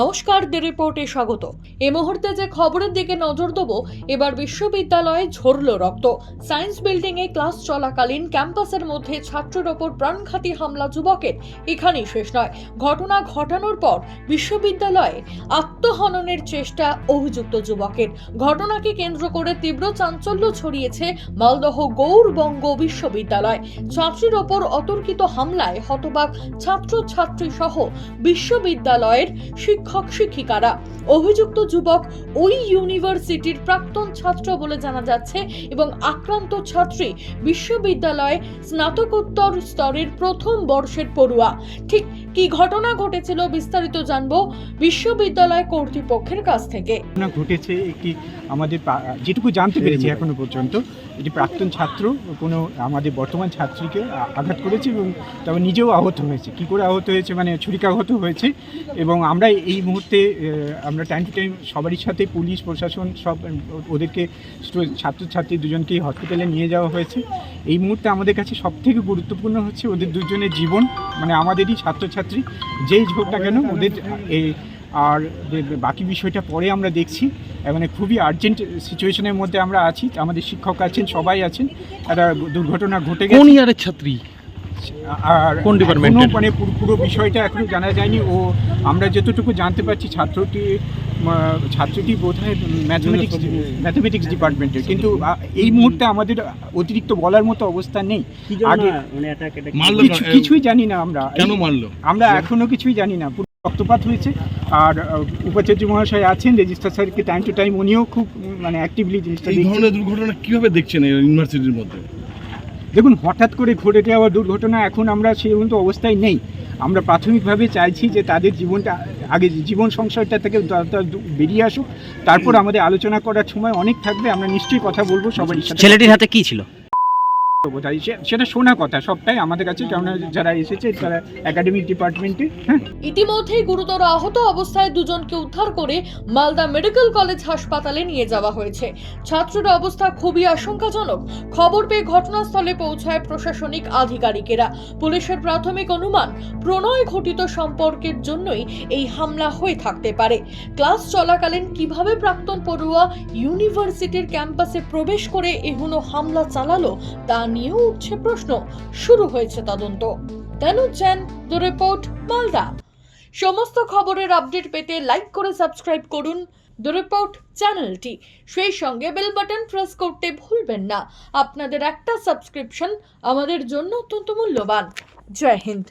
নমস্কার দি রিপোর্টে স্বাগত। এ মুহূর্তে যে খবরের দিকে নজর দেবো, এবার বিশ্ববিদ্যালয়ে ঝরল রক্ত। সায়েন্স বিল্ডিং এ ক্লাস চলাকালীন ক্যাম্পাসের মধ্যে ছাত্রের ওপর প্রাণঘাতী হামলা যুবকের। এখানেই শেষ নয়। ঘটনা ঘটানোর পর বিশ্ববিদ্যালয়ে আত্মহননের চেষ্টা অভিযুক্ত যুবকের। ঘটনাকে কেন্দ্র করে তীব্র চাঞ্চল্য ছড়িয়েছে মালদহ গৌরবঙ্গ বিশ্ববিদ্যালয়। ছাত্রীর ওপর অতর্কিত হামলায় হতবাক ছাত্রছাত্রী সহ বিশ্ববিদ্যালয়ের শিক্ষক শিক্ষিকারা। অভিযুক্ত যুবক ওই ইউনিভার্সিটির প্রাক্তন ছাত্র বলে জানা যাচ্ছে এবং আক্রান্ত ছাত্রী বিশ্ববিদ্যালয়ে স্নাতকোত্তর স্তরের প্রথম বর্ষের পড়ুয়া। ঠিক কি ঘটনা ঘটেছিল বিস্তারিত জানব বিশ্ববিদ্যালয় কর্তৃপক্ষের কাছ থেকে। ঘটনা ঘটেছে একটি আমাদের যেটুকু জানতে পেরেছি এখনও পর্যন্ত এটি প্রাক্তন ছাত্র কোনো আমাদের বর্তমান ছাত্রীকে আঘাত করেছে এবং তবে নিজেও আহত হয়েছে। কি করে আহত হয়েছে মানে ছুরিকাঘাত হয়েছে এবং আমরা এই মুহূর্তে আমরা টাইম টু টাইম সবারই সাথে পুলিশ, প্রশাসন সব ওদেরকে ছাত্রছাত্রী দুজনকেই হসপিটালে নিয়ে যাওয়া হয়েছে। এই মুহূর্তে আমাদের কাছে সব থেকে গুরুত্বপূর্ণ হচ্ছে ওদের দুজনের জীবন মানে আমাদেরই ছাত্রছাত্রী। যেই হোক না কেন, ওদের এই আর বাকি বিষয়টা পরে আমরা দেখছি। মানে খুবই আর্জেন্ট সিচুয়েশনের মধ্যে আমরা আছি। আমাদের শিক্ষক আছেন, সবাই আছেন। একটা দুর্ঘটনা ঘটে গেছে। ছাত্রী? আর কোন এখনও মানে পুরো পুরো বিষয়টা এখনও জানা যায়নি। ও আমরা যতটুকু জানতে পারছি ছাত্রটি ছাত্রটি বোধহয় ম্যাথমেটিক্স ম্যাথমেটিক্স ডিপার্টমেন্টের কিন্তু এই মুহূর্তে আমাদের অতিরিক্ত বলার মতো অবস্থা নেই। আগে- মানে কিছুই জানি না আমরা। কেন মারলো? আমরা এখনও কিছুই জানি না। পুরো রক্তপাত হয়েছে। আর উপাচার্য মহাশয় আছেন রেজিস্ট্রার স্যারকে টাইম টু টাইম উনিও খুব মানে অ্যাক্টিভলি জিনিসটা এই ধরনের দুর্ঘটনা কীভাবে দেখছেন ইউনিভার্সিটির মধ্যে? দেখুন হঠাৎ করে ঘটে যাওয়া দুর্ঘটনা এখন আমরা সেই মতো অবস্থায় নেই। আমরা প্রাথমিকভাবে চাইছি যে তাদের জীবনটা আগে জীবন সংশয়টা থেকে তা- তা বেরিয়ে আসুক। তারপর আমাদের আলোচনা করার সময় অনেক থাকবে আমরা নিশ্চয়ই কথা বলব সবাই ছেলেটির হাতে কি ছিল? সে- সেটা শোনা কথা, সবটাই আমাদের কাছে যারা এসেছে, তারা একাডেমিক ডিপার্টমেন্টে হ্যাঁ। ইতিমধ্যেই গুরুতর আহত অবস্থায় দুজনকে উদ্ধার করে মালদা মেডিকেল কলেজ হাসপাতালে নিয়ে যাওয়া হয়েছে। ছাত্রের অবস্থা খুবই আশঙ্কাজনক। খবর পেয়ে ঘটনাস্থলে পৌঁছায় প্রশাসনিক আধিকারিকেরা। পুলিশের প্রাথমিক অনুমান, প্রণয় ঘটিত সম্পর্কের জন্যই এই হামলা হয়ে থাকতে পারে। ক্লাস চলাকালীন কীভাবে প্রাক্তন পড়ুয়া ইউনিভার্সিটির ক্যাম্পাসে প্রবেশ করে এহুনো হামলা চালালো, তা নিয়েও উঠছে প্রশ্ন। শুরু হয়েছে তদন্ত। তানু চ্যান দ্য রিপোর্ট মালদা। সমস্ত খবরের আপডেট পেতে লাইক করে সাবস্ক্রাইব করুন দ্য রিপোর্ট চ্যানেলটি। সেই সঙ্গে বেল বাটন প্রেস করতে ভুলবেন না। আপনাদের একটা সাবস্ক্রিপশন আমাদের জন্য অত্যন্ত মূল্যবান। জয় হিন্দ।